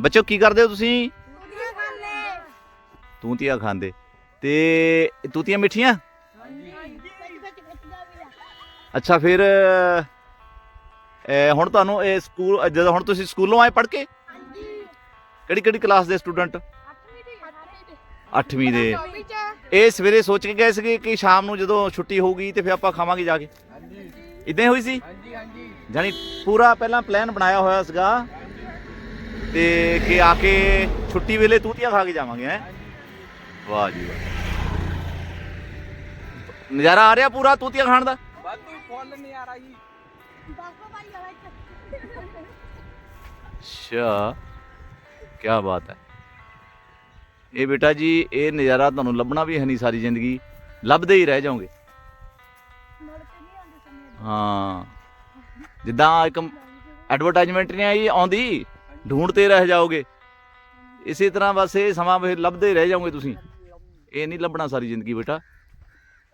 ਬੱਚੋ ਕੀ ਕਰਦੇ ਹੋ ਤੁਸੀਂ? ਤੂਤੀਆਂ ਖਾਂਦੇ। ਤੇ ਤੂਤੀਆਂ ਮਿੱਠੀਆਂ? ਅੱਛਾ ਫਿਰ ਇਹ ਹੁਣ ਤੁਹਾਨੂੰ ਇਹ ਸਕੂਲ ਜਦੋਂ ਹੁਣ ਤੁਸੀਂ ਸਕੂਲੋਂ ਆਏ ਪੜ੍ਹ ਕੇ? ਹਾਂਜੀ। ਕਿਹੜੀ ਕਿਹੜੀ ਕਲਾਸ ਦੇ ਸਟੂਡੈਂਟ? 8ਵੀਂ ਦੀ 8ਵੀਂ 8ਵੀਂ ਦੀ। ਦੇ। ਚੌਵੀਂ ਚ ਇਹ ਸਵੇਰੇ ਸੋਚ ਕੇ ਗਏ ਸੀਗੇ ਕਿ ਸ਼ਾਮ ਨੂੰ ਜਦੋਂ ਛੁੱਟੀ ਹੋਊਗੀ ਤੇ ਫਿਰ ਆਪਾਂ ਖਾਵਾਂਗੇ ਜਾ ਕੇ। ਹਾਂਜੀ। ਇਦਾਂ ਹੀ ਹੋਈ ਸੀ? ਹਾਂਜੀ ਹਾਂਜੀ। ਜਾਨੀ ਪੂਰਾ ਪਹਿਲਾਂ ਪਲਾਨ ਬਣਾਇਆ ਹੋਇਆ ਸੀਗਾ। ਤੇ ਕਿ ਆ ਕੇ ਛੁੱਟੀ ਵੇਲੇ ਤੂਤੀਆਂ ਖਾ ਕੇ ਜਾਵਾਂਗੇ ਹੈ? ਵਾਹ ਜੀ ਵਾਹ। ਨਜ਼ਾਰਾ ਆ ਰਿਹਾ ਪੂਰਾ ਤੂਤੀਆਂ ਖਾਣ ਦਾ? ਵਾਧੂ ਫੁੱਲ ਨਹੀਂ ਆ ਰਹੀ ਬਾਪਾ ਭਾਈ ਆ ਵਿੱਚ ਅੱਛਾ ਕੀ ਬਾਤ ਹੈ। ਇਹ ਬੇਟਾ ਜੀ ਇਹ ਨਜ਼ਾਰਾ ਤੁਹਾਨੂੰ ਲੱਭਣਾ ਵੀ ਹੈ ਨਹੀਂ ਸਾਰੀ ਜ਼ਿੰਦਗੀ। ਲੱਭਦੇ ਹੀ ਰਹਿ ਜਾਓਗੇ। ਹਾਂ। ਜਿੱਦਾਂ ਇੱਕ ਐਡਵਰਟਾਈਜ਼ਮੈਂਟ ਨਹੀਂ ਆਈ ਆਉਂਦੀ? ਢੂੰਡਤੇ ਰਹਿ ਜਾਓਗੇ। ਇਸੇ ਤਰ੍ਹਾਂ ਬਸ ਇਹ ਸਮਾਂ ਫਿਰ ਲੱਭਦੇ ਰਹਿ ਜਾਓਗੇ ਤੁਸੀਂ। ਇਹ ਨਹੀਂ ਲੱਭਣਾ ਸਾਰੀ ਜ਼ਿੰਦਗੀ ਬੇਟਾ।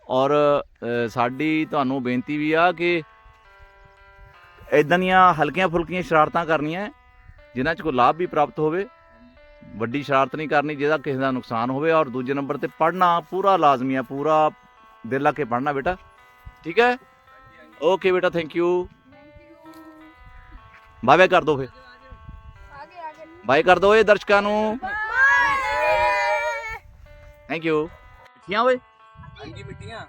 ਔਰ ਸਾਡੀ ਤੁਹਾਨੂੰ ਬੇਨਤੀ ਵੀ ਆ ਕਿ ਇਦਾਂ ਦੀਆਂ ਹਲਕੀਆਂ ਫੁਲਕੀਆਂ ਸ਼ਰਾਰਤਾਂ ਕਰਨੀਆਂ, ਜਿਨ੍ਹਾਂ 'ਚ ਕੋਈ ਲਾਭ ਵੀ ਪ੍ਰਾਪਤ ਹੋਵੇ। ਵੱਡੀ ਸ਼ਰਾਰਤ ਨਹੀਂ ਕਰਨੀ ਜਿਹਦਾ ਕਿਸੇ ਦਾ ਨੁਕਸਾਨ ਹੋਵੇ। ਔਰ ਦੂਜੇ ਨੰਬਰ ਤੇ ਪੜ੍ਹਨਾ ਪੂਰਾ ਲਾਜ਼ਮੀ ਆ, ਪੂਰਾ ਦਿਲ ਲਾ ਕੇ ਪੜ੍ਹਨਾ ਬੇਟਾ। ਠੀਕ ਹੈ? ਓਕੇ ਬੇਟਾ, ਥੈਂਕ ਯੂ। ਬਾਏ ਬਾਏ ਕਰ ਦੋ ਫਿਰ। ਬਾਏ ਕਰ ਦਿਓ ਇਹ ਦਰਸ਼ਕਾਂ ਨੂੰ। ਥੈਂਕ ਯੂ ਮਿੱਠੀਆਂ ਓਏ। ਹਾਂਜੀ ਮਿੱਠੀਆਂ।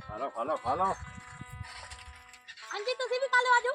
ਖਾ ਲਓ ਖਾ ਲਓ ਖਾ ਲਓ। ਹਾਂਜੀ ਤੁਸੀਂ ਵੀ ਕੱਲ ਆ ਜਾਓ